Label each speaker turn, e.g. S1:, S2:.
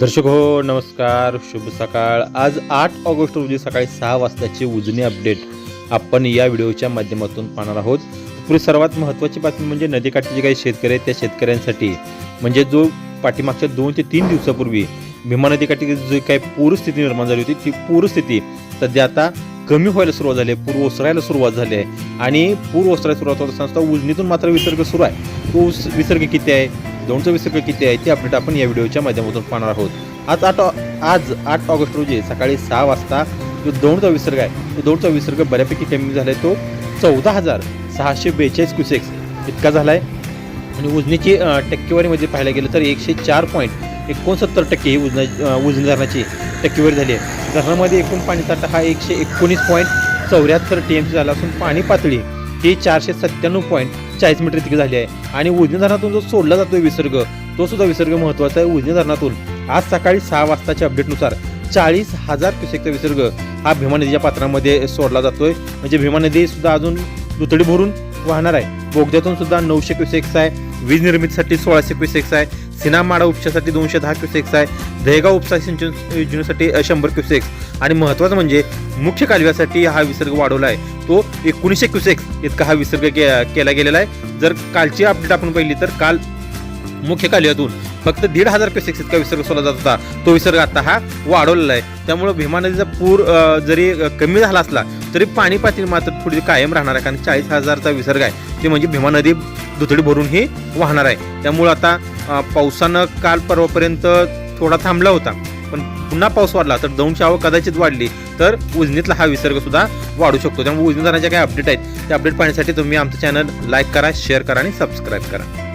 S1: दर्शक हो नमस्कार शुभ सकाळ. आज आठ ऑगस्ट रोजी सकाळी सहा वाजताची उजनी अपडेट आपण या व्हिडिओच्या माध्यमातून पाहणार आहोत. पुढे सर्वात महत्त्वाची बातमी म्हणजे नदीकाठचे जे काही शेतकरी आहेत त्या शेतकऱ्यांसाठी. म्हणजे जो पाठीमागच्या दोन ते तीन दिवसापूर्वी भीमा नदीकाठी जी काही पूरस्थिती निर्माण झाली होती ती पूरस्थिती सध्या आता कमी व्हायला सुरुवात झाली आहे पूर ओसरायला सुरुवात झाली आहे. आणि पूर ओसरायला सुरुवात होत असताना उजनीतून मात्र विसर्ग सुरू आहे. तो विसर्ग किती आहे? दोनशे वीस रुपये किती आहे ते अपडेट आपण या व्हिडिओच्या माध्यमातून पाहणार आहोत. आज आठ आज आठ ऑगस्ट रोजी सकाळी सहा वाजता जो दोनचा विसर्ग आहे तो दोनचा विसर्ग बऱ्यापैकी कमी झाला आहे तो चौदा हजार सहाशे बेचाळीस क्युसेक्स इतका झाला आहे आणि उजनीची टक्केवारी टक्केवारीमध्ये पाहायला गेलं तर एकशे चार पॉईंट एकोणसत्तर टक्के ही उजना उजनी धरणाची टक्केवारी झाली आहे. धरणामध्ये एकूण पाणी साठा हा एकशे एकोणीस पॉईंट चौऱ्याहत्तर टी एम सी झाला असून पाणी पातळी ही चारशे सत्त्याण्णव पॉईंट चाळीस मीटर इतकी झाली आहे. आणि उजनी धरणातून जो सोडला जातो विसर्ग तो सुद्धा विसर्ग महत्त्वाचा आहे उजनी धरणातून. आज सकाळी सहा वाजताच्या अपडेटनुसार चाळीस हजार क्युसेकचा विसर्ग हा भीमा नदीच्या पात्रामध्ये सोडला जातोय. म्हणजे भीमा नदी सुद्धा अजून दुतडी भरून वाहणार आहे. बोगद्यातून सुद्धा नऊशे क्युसेक्स आहे. वीज निर्मितीसाठी सोळाशे क्युसेक्स आहे. सिनामाडा उपशासाठी दोनशे दहा क्युसेक्स आहे. दहेगाव उपसा सिंचन योजनेसाठी शंभर क्युसेक्स. आणि महत्त्वाचं म्हणजे मुख्य कालव्यासाठी हा विसर्ग वाढवला आहे. तो एकोणीसशे क्युसेक्स इतका हा विसर्ग के केला गेलेला आहे. जर कालची अपडेट आपण पाहिली तर काल मुख्य कालव्यातून फक्त दीड हजार क्युसेक्स इतका विसर्ग सोडला जात होता. तो विसर्ग आता हा वाढवलेला आहे. त्यामुळं भीमा नदीचा पूर जरी कमी झाला असला तरी पाणी पातळी मात्र थोडी कायम राहणार आहे. कारण चाळीस हजारचा विसर्ग आहे. ते म्हणजे भीमा नदी दुथडी भरून ही वाहणार आहे. त्यामुळं आता पावसानं काल परवापर्यंत थोडा थांबला होता. पण पुन्हा पाऊस वाढला तर दौंडची आवक कदाचित वाढली तर उजनीतला हा विसर्ग सुद्धा वाढू शकतो. त्यामुळे उजनी धरणाच्या काही अपडेट आहेत. ते अपडेट पाहण्यासाठी तुम्ही आमचं चॅनल लाईक करा शेअर करा आणि सबस्क्राईब करा.